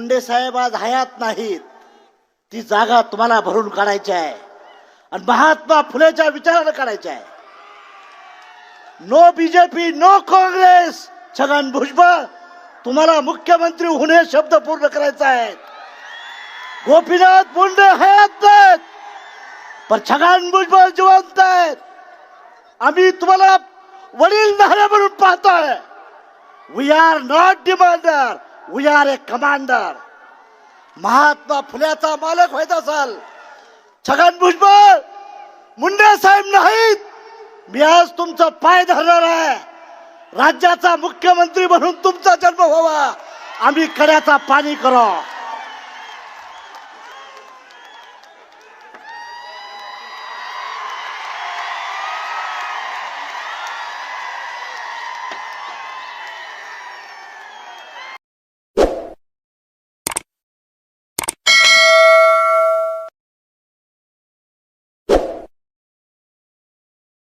मुंडे साहेब आज हयात नाहीत. ती जागा तुम्हाला भरून काढायची आहे. आणि महात्मा फुलेच्या विचारानं काढायची आहे. No BJP no Congress Chhagan Bhujbal तुम्हाला मुख्यमंत्री होणे शब्द पूर्ण करायचा आहे गोपीनाथ मुंडे हयात नाहीत. पण छगन भुजबळ जिवंत आहेत. आम्ही तुम्हाला वडील धारे म्हणून पाहतोय. We are not demander we are a commander Mahatma फुल्याचा मालक व्हायचा असाल. छगन भुजबळ मुंडे साहेब नाहीत. मी आज तुमचा पाय धरणार आहे. राज्याचा मुख्यमंत्री म्हणून तुमचा जन्म व्हावा. आम्ही कड्याचा पाणी करू.